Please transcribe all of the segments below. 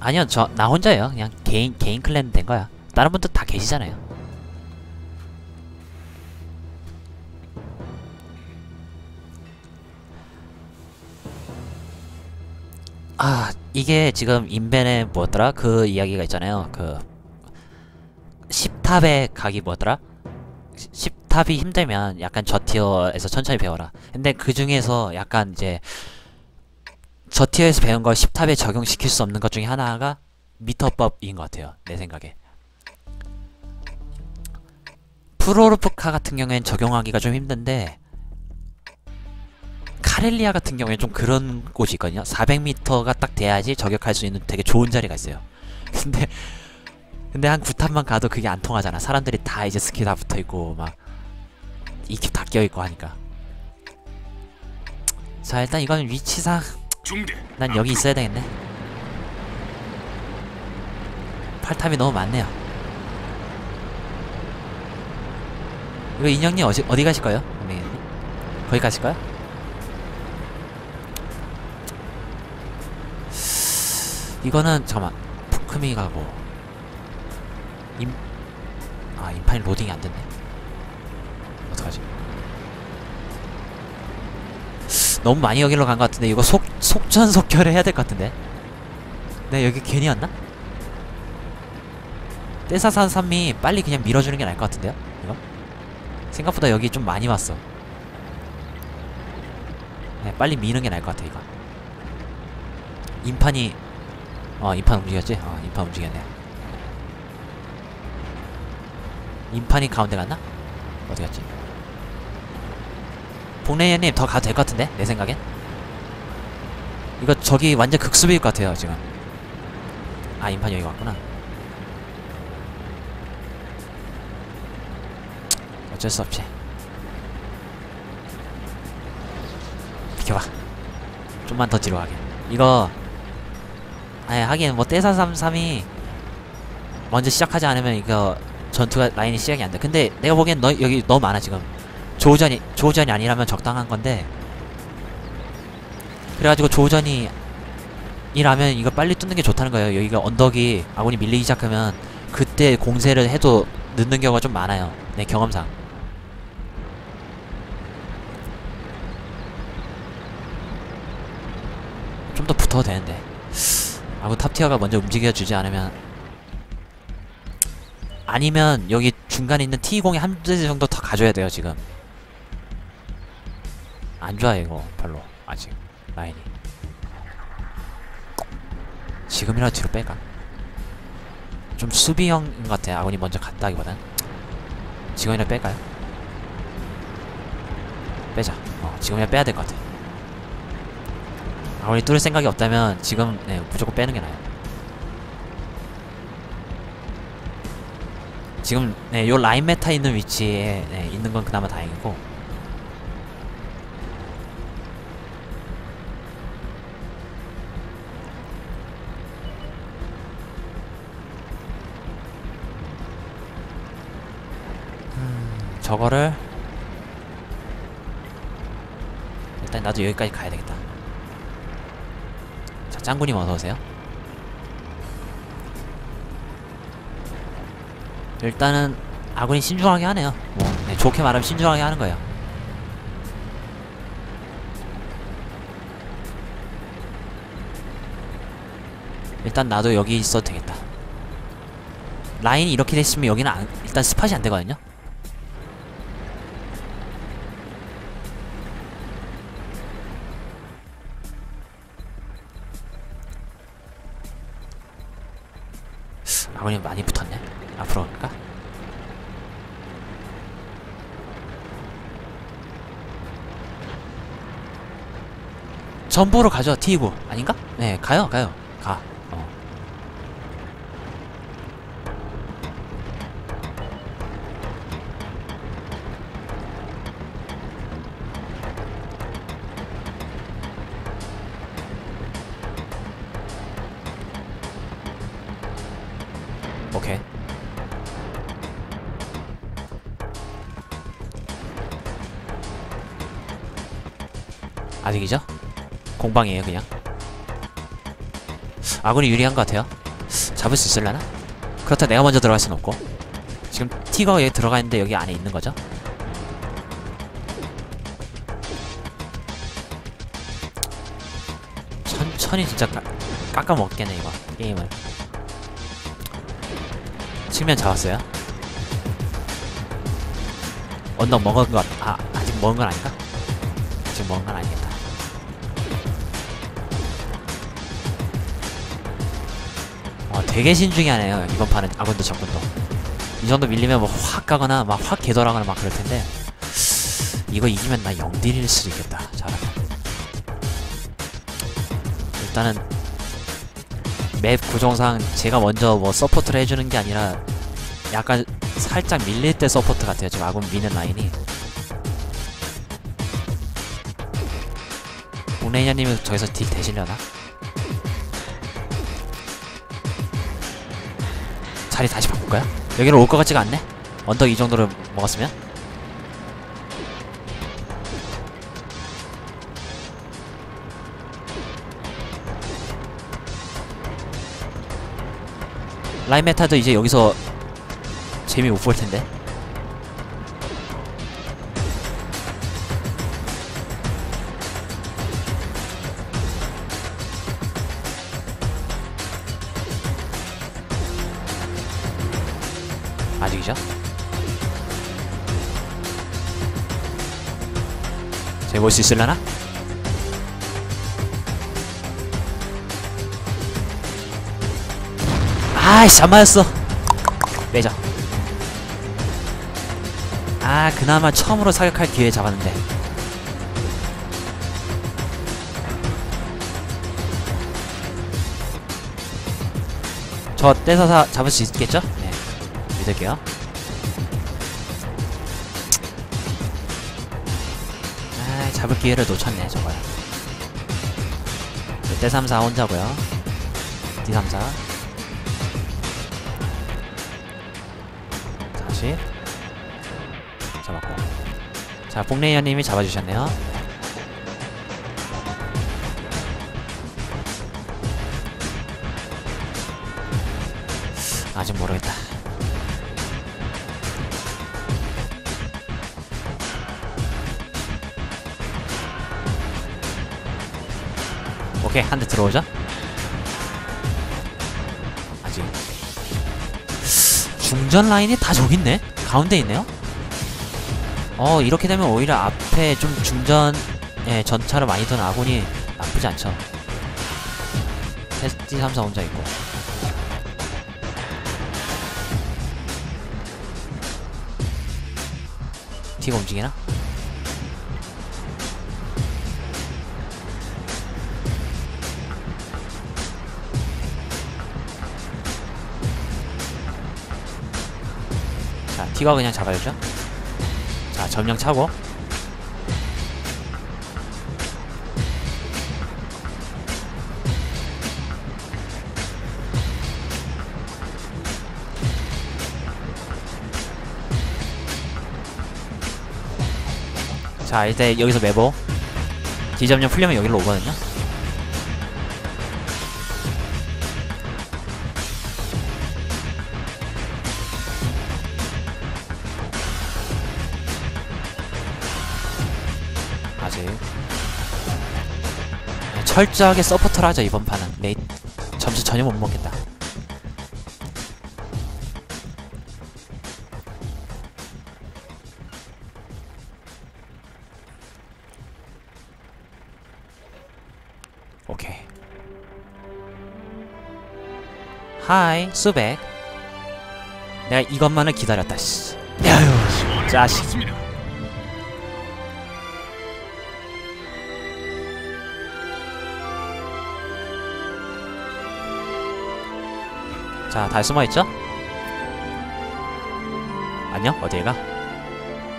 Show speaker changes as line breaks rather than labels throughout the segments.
아니요 저 나 혼자예요. 그냥 개인 개인 클랜 된 거야. 다른 분들 다 계시잖아요. 아 이게 지금 인벤에 뭐였더라? 그 이야기가 있잖아요. 그 10탑에 가기 뭐였더라? 10탑이 힘들면 약간 저 티어에서 천천히 배워라. 근데 그 중에서 약간 이제 저 티어에서 배운 걸 10탑에 적용시킬 수 없는 것 중에 하나가 미터법인 것 같아요 내 생각에. 프로르프카 같은 경우엔 적용하기가 좀 힘든데 카렐리아 같은 경우에 좀 그런 곳이 있거든요. 400m가 딱 돼야지 저격할 수 있는 되게 좋은 자리가 있어요. 근데 근데 한 9탑만 가도 그게 안 통하잖아. 사람들이 다 이제 스킬 다 붙어있고 막 EQ 다 껴있고 하니까. 자 일단 이건 위치상 난 여기 있어야 되겠네. 팔탑이 너무 많네요. 이거 인형님 어디, 어디 가실 거예요? 네. 거기 가실 거야? 이거는 잠깐만 푸크미 가고 임... 아 인파일 로딩이 안 됐네 어떡하지? 너무 많이 여기로 간 것 같은데 이거 속 속전속결을 해야 될 것 같은데 네 여기 괜히 왔나? 떼사산 산미 빨리 그냥 밀어주는 게 나을 것 같은데요? 이거? 생각보다 여기 좀 많이 왔어 네 빨리 미는 게 나을 것 같아 이거 인판이 어 인판 움직였지? 어 인판 움직였네 인판이 가운데 갔나? 어디 갔지? 복레이님 더 가도 될 것 같은데? 내 생각엔? 이거 저기 완전 극수비일 것 같아요 지금. 아 인판 여기 왔구나. 어쩔 수 없지. 비켜봐. 좀만 더 뒤로 가게. 이거 아니 하긴 뭐 떼사삼삼이 먼저 시작하지 않으면 이거 전투가 라인이 시작이 안돼. 근데 내가 보기엔 너 여기 너무 많아 지금 조우전이 조우전이 아니라면 적당한 건데 그래가지고 조우전이 이라면 이거 빨리 뚫는 게 좋다는 거예요. 여기가 언덕이 아군이 밀리기 시작하면 그때 공세를 해도 늦는 경우가 좀 많아요. 내 경험상. 좀 더 붙어도 되는데 아군 탑티어가 먼저 움직여주지 않으면 아니면 여기 중간에 있는 T20이 한대 정도 더 가져야 돼요 지금 안 좋아 이거. 별로 아직. 라인이. 지금이라도 뒤로 빼가 좀 수비형 같아 아군이 먼저 갔다기보단 지금이라도 뺄까요? 빼자. 어 지금이라도 빼야 될 것 같아. 아군이 뚫을 생각이 없다면 지금 네 무조건 빼는 게 나아요. 지금 네, 요 라인 메타 있는 위치에 네, 있는 건 그나마 다행이고 저거를 일단 나도 여기까지 가야 되겠다. 자, 짱구님 어서 오세요. 일단은 아군이 신중하게 하네요. 뭐 네, 좋게 말하면 신중하게 하는 거예요. 일단 나도 여기 있어도 되겠다. 라인이 이렇게 됐으면 여기는 안, 일단 스팟이 안 되거든요. 아군이 많이 붙었네. 앞으로 갈까? 전부로 가죠 T9 아닌가? 네 가요 가요 가 아직이죠? 공방이에요 그냥 아군이 유리한 것 같아요 잡을 수 있을라나? 그렇다 내가 먼저 들어갈 순 없고 지금 티거가 여기 들어가 있는데 여기 안에 있는 거죠? 천천히 진짜 깎, 깎아먹겠네 이거 게임을 측면 잡았어요 언덕 먹은 것 같- 아 아직 먹은 건 아닌가? 아직 먹은 건 아니겠다 되게 신중히 하네요. 이번 판은 아군도 적군도. 이 정도 밀리면 뭐 확 가거나 막 확 개돌아가나 막 그럴 텐데 이거 이기면 나 영딜일 수도 있겠다 잘하면. 일단은 맵 구성상 제가 먼저 뭐 서포트를 해주는 게 아니라 약간 살짝 밀릴 때 서포트 같아요 지금 아군 미는 라인이. 공레이냐님이 저기서 딜 되시려나? 자리 다시 바꿀까요? 여기로 올 것 같지가 않네? 언덕 이 정도로 먹었으면? 라인 메타도 이제 여기서 재미 못 볼 텐데. 아직이죠? 재볼 수 있을라나? 아이씨 안 맞았어 빼자 아 그나마 처음으로 사격할 기회 잡았는데 저 떼서 사 잡을 수 있겠죠? 네 믿을게요 잡을 기회를 놓쳤네 저거야 떼3사 혼자고요. D3사. 다시. 잡았고. 자 복레이어님이 잡아주셨네요. 아직 모르겠다 오케이 한 대 들어오죠 아직 중전 라인이 다 저기 있네? 가운데 있네요? 어 이렇게 되면 오히려 앞에 좀 중전 예 전차를 많이 든 아군이 나쁘지 않죠 테스티 3사 혼자 있고 티가 움직이나? 티가 그냥 잡아주죠. 자, 점령 차고. 자, 이제 여기서 매보. D점령 풀려면 여기로 오거든요. 철저하게 서포터를 하자 이번 판은. 레이 점수 전혀 못 먹겠다. 오케이. 하이 수백. 내가 이것만을 기다렸다 씨. 야유 자식 자, 다 숨어있죠? 안녕? 어디에 가?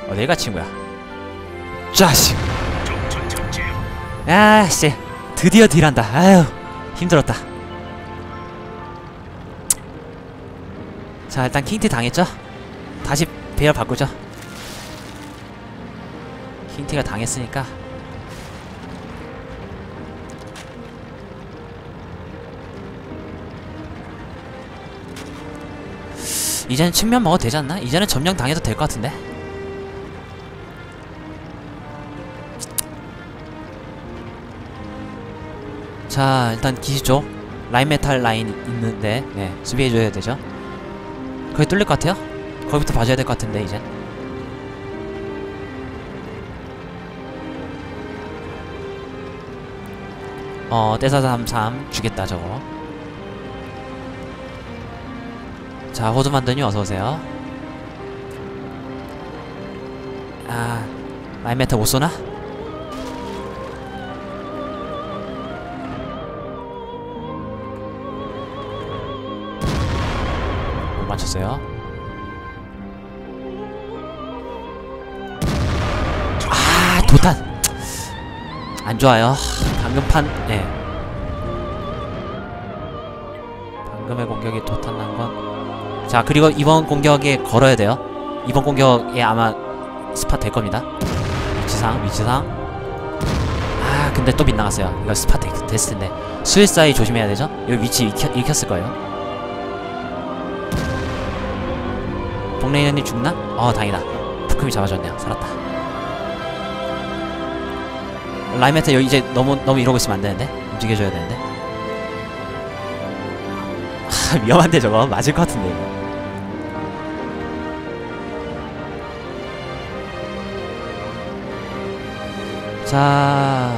어디에 가, 친구야? 자식! 아씨, 드디어 딜한다. 아유, 힘들었다. 자, 일단 킹티 당했죠? 다시 배열 바꾸죠. 킹티가 당했으니까 이제는 측면 먹어도 되지 않나? 이제는 점령 당해도 될 것 같은데? 자 일단 기지 쪽 라인 메탈 라인 있는데 네 수비해줘야 되죠 거기 뚫릴 것 같아요? 거기부터 봐줘야 될 것 같은데 이제 어 떼사삼삼 주겠다 저거 자 호두 만드니 어서오세요 아 라인 메탈 못 맞췄어요. 아, 도탄. 안 좋아요. 방금 판, 예. 방금의 공격이 도탄 난 건. 자, 그리고 이번 공격에 걸어야 돼요. 이번 공격에 아마 스팟 될 겁니다. 위치상, 위치상. 아, 근데 또 빗나갔어요. 이거 스팟 됐- 됐을 텐데. 수일사이 조심해야 되죠? 여기 위치 익혔, 익혔을 거예요. 동네이너님 죽나? 어 다행이다 푸크미 잡아줬네요 살았다 라이메트 여기 이제 너무 너무 이러고 있으면 안 되는데 움직여줘야 되는데 하 위험한데 저거? 맞을 것 같은데 이거. 자.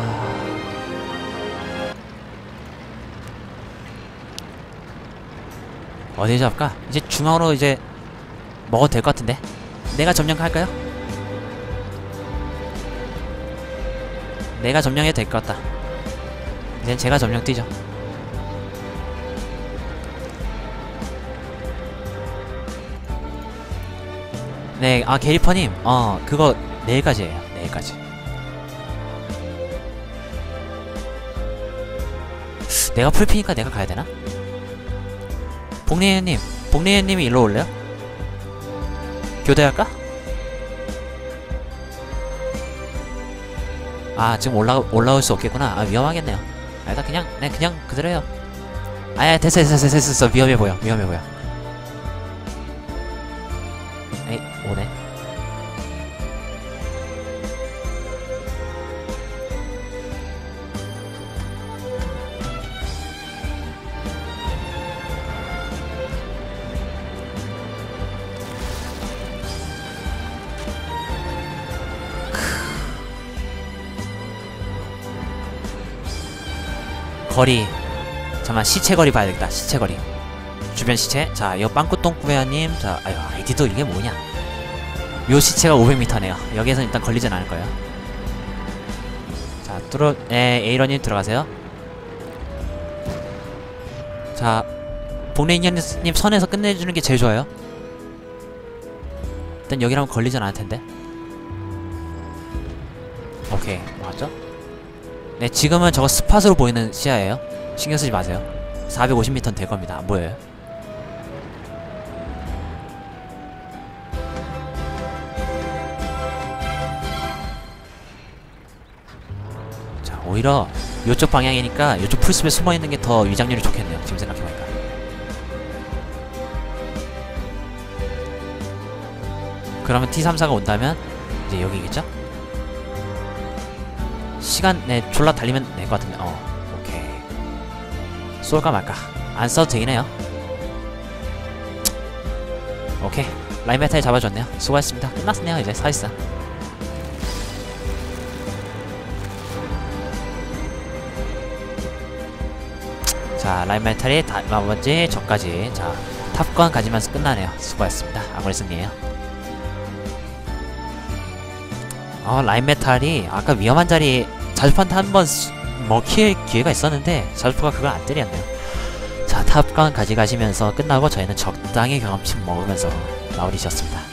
어디 잡을까? 이제 중앙으로 이제 먹어도 될 것 같은데? 내가 점령할까요? 내가 점령해도 될 것 같다. 이젠 제가 점령 뛰죠 네, 아 게리퍼님 어 그거 내일까지예요 내일까지 내가 풀피니까 내가 가야 되나? 복리해님 복리해님이 일로 올래요? 교대할까? 아 지금 올라 올라올 수 없겠구나. 아 위험하겠네요. 아 일단 그냥 네 그냥 그대로요. 아야 됐어 됐어 됐어 됐어 위험해 보여 위험해 보여. 오네. 거리. 잠깐 시체 거리 봐야겠다 시체 거리. 주변 시체. 자 이거 빵꾸똥꾸베아님. 자 아유 아이디도 이게 뭐냐 요 시체가 500m네요 여기에서 일단 걸리진 않을 거예요 자 뚫어 에 에이러님 들어가세요 자 복레인님 선에서 끝내주는 게 제일 좋아요 일단 여기라면 걸리진 않을 텐데 오케이 맞죠? 네, 지금은 저거 스팟으로 보이는 시야예요. 신경 쓰지 마세요. 450m는 될 겁니다. 안 보여요. 오히려 이쪽 방향이니까 이쪽 풀숲에 숨어 있는 게 더 위장률이 좋겠네요. 지금 생각해보니까. 그러면 T34가 온다면 이제 여기겠죠? 시간 네 졸라 달리면 될 것 같은데. 어 오케이. 쏠까 말까. 안 써도 되긴 해요. 오케이. 라인 메탈 잡아줬네요. 수고하셨습니다. 끝났네요 이제. 사실상 자 라인 메탈이 다 나머지 저까지. 자 탑건 가지면서 끝나네요. 수고하셨습니다. 아무리 승리에요. 어 라인 메탈이 아까 위험한 자리 자주판타 한번 먹힐 기회가 있었는데 자주포가 그걸 안 때렸네요. 자 탑건 가져가시면서 끝나고 저희는 적당히 경험치 먹으면서 마무리 지었습니다